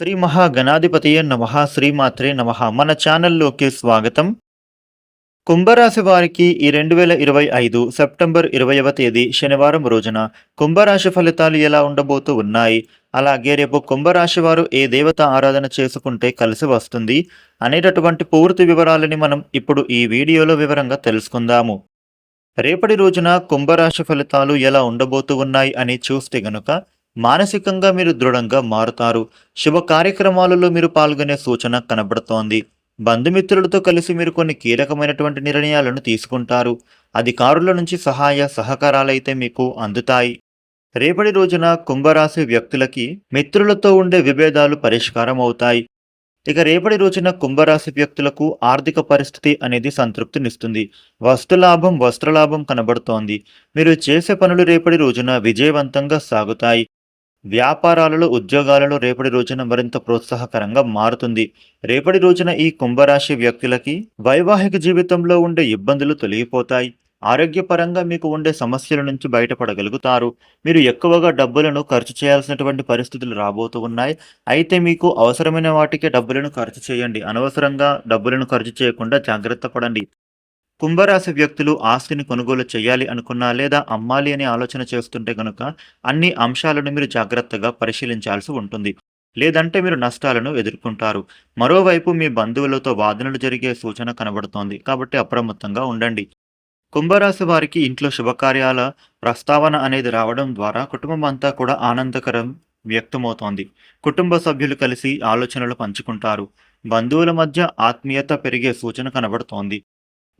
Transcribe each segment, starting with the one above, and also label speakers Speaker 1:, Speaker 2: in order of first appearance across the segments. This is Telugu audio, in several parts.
Speaker 1: శ్రీ మహాగణాధిపతియే నమ శ్రీమాత్రే నమ. మన ఛానల్లోకి స్వాగతం. కుంభరాశి వారికి ఈ రెండు వేల ఇరవై ఐదు సెప్టెంబర్ ఇరవైవ తేదీ శనివారం రోజున కుంభరాశి ఫలితాలు ఎలా ఉండబోతూ ఉన్నాయి? అలాగే రేపు కుంభరాశి వారు ఏ దేవత ఆరాధన చేసుకుంటే కలిసి వస్తుంది? అనేటటువంటి పూర్తి వివరాలని మనం ఇప్పుడు ఈ వీడియోలో వివరంగా తెలుసుకుందాము. రేపటి రోజున కుంభరాశి ఫలితాలు ఎలా ఉండబోతూ ఉన్నాయి అని చూస్తే గనుక మానసికంగా మీరు దృఢంగా మారుతారు. శుభ కార్యక్రమాలలో మీరు పాల్గొనే సూచన కనబడుతోంది. బంధుమిత్రులతో కలిసి మీరు కొన్ని కీలకమైనటువంటి నిర్ణయాలను తీసుకుంటారు. అధికారుల నుంచి సహాయ సహకారాలైతే మీకు అందుతాయి. రేపటి రోజున కుంభరాశి వ్యక్తులకి మిత్రులతో ఉండే విభేదాలు పరిష్కారం అవుతాయి. ఇక రేపటి రోజున కుంభరాశి వ్యక్తులకు ఆర్థిక పరిస్థితి అనేది సంతృప్తినిస్తుంది. వస్తులాభం వస్త్రలాభం కనబడుతోంది. మీరు చేసే పనులు రేపటి రోజున విజయవంతంగా సాగుతాయి. వ్యాపారాలలో ఉద్యోగాలలో రేపటి రోజున మరింత ప్రోత్సాహకరంగా మారుతుంది. రేపటి రోజున ఈ కుంభరాశి వ్యక్తులకి వైవాహిక జీవితంలో ఉండే ఇబ్బందులు తొలగిపోతాయి. ఆరోగ్యపరంగా మీకు ఉండే సమస్యల నుంచి బయటపడగలుగుతారు. మీరు ఎక్కువగా డబ్బులను ఖర్చు చేయాల్సినటువంటి పరిస్థితులు రాబోతూ ఉన్నాయి. అయితే మీకు అవసరమైన వాటికే డబ్బులను ఖర్చు చేయండి. అనవసరంగా డబ్బులను ఖర్చు చేయకుండా జాగ్రత్త పడండి. కుంభరాశి వ్యక్తులు ఆస్తిని కొనుగోలు చేయాలి అనుకున్నా లేదా అమ్మాలి అనే ఆలోచన చేస్తుంటే కనుక అన్ని అంశాలను మీరు జాగ్రత్తగా పరిశీలించాల్సి ఉంటుంది. లేదంటే మీరు నష్టాలను ఎదుర్కొంటారు. మరోవైపు మీ బంధువులతో వాదనలు జరిగే సూచన కనబడుతోంది. కాబట్టి అప్రమత్తంగా ఉండండి. కుంభరాశి వారికి ఇంట్లో శుభకార్యాల ప్రస్తావన అనేది రావడం ద్వారా కుటుంబం అంతా కూడా ఆనందకరం వ్యక్తమవుతోంది. కుటుంబ సభ్యులు కలిసి ఆలోచనలు పంచుకుంటారు. బంధువుల మధ్య ఆత్మీయత పెరిగే సూచన కనబడుతోంది.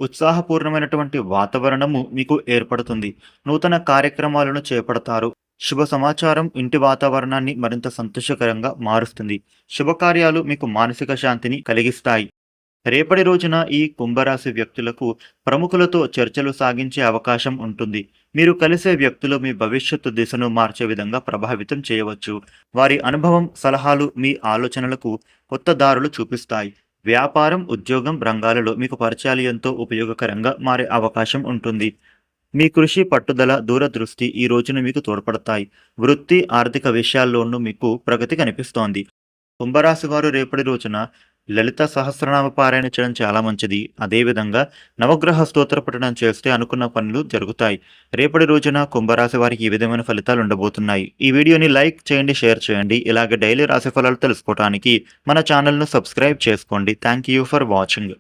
Speaker 1: ఉత్సాహపూర్ణమైనటువంటి వాతావరణము మీకు ఏర్పడుతుంది. నూతన కార్యక్రమాలను చేపడతారు. శుభ సమాచారం ఇంటి వాతావరణాన్ని మరింత సంతోషకరంగా మారుస్తుంది. శుభకార్యాలు మీకు మానసిక శాంతిని కలిగిస్తాయి. రేపటి రోజున ఈ కుంభరాశి వ్యక్తులకు ప్రముఖులతో చర్చలు సాగించే అవకాశం ఉంటుంది. మీరు కలిసే వ్యక్తులు మీ భవిష్యత్తు దిశను మార్చే విధంగా ప్రభావితం చేయవచ్చు. వారి అనుభవం సలహాలు మీ ఆలోచనలకు కొత్త దారులు చూపిస్తాయి. వ్యాపారం ఉద్యోగం రంగాలలో మీకు పరిచయాలు ఎంతో ఉపయోగకరంగా మారే అవకాశం ఉంటుంది. మీ కృషి పట్టుదల దూరదృష్టి ఈ రోజున మీకు తోడ్పడతాయి. వృత్తి ఆర్థిక విషయాల్లోనూ మీకు ప్రగతి కనిపిస్తోంది. కుంభరాశి వారు రేపటి రోజున లలిత సహస్రనామ పారాయణ చేయడం చాలా మంచిది. అదేవిధంగా నవగ్రహ స్తోత్ర పఠనం చేస్తే అనుకున్న పనులు జరుగుతాయి. రేపటి రోజున కుంభరాశి వారికి ఈ విధమైన ఫలితాలు ఉండబోతున్నాయి. ఈ వీడియోని లైక్ చేయండి షేర్ చేయండి. ఇలాగే డైలీ రాశి ఫలాలు తెలుసుకోవడానికి మన ఛానల్ను సబ్స్క్రైబ్ చేసుకోండి. Thank you for watching.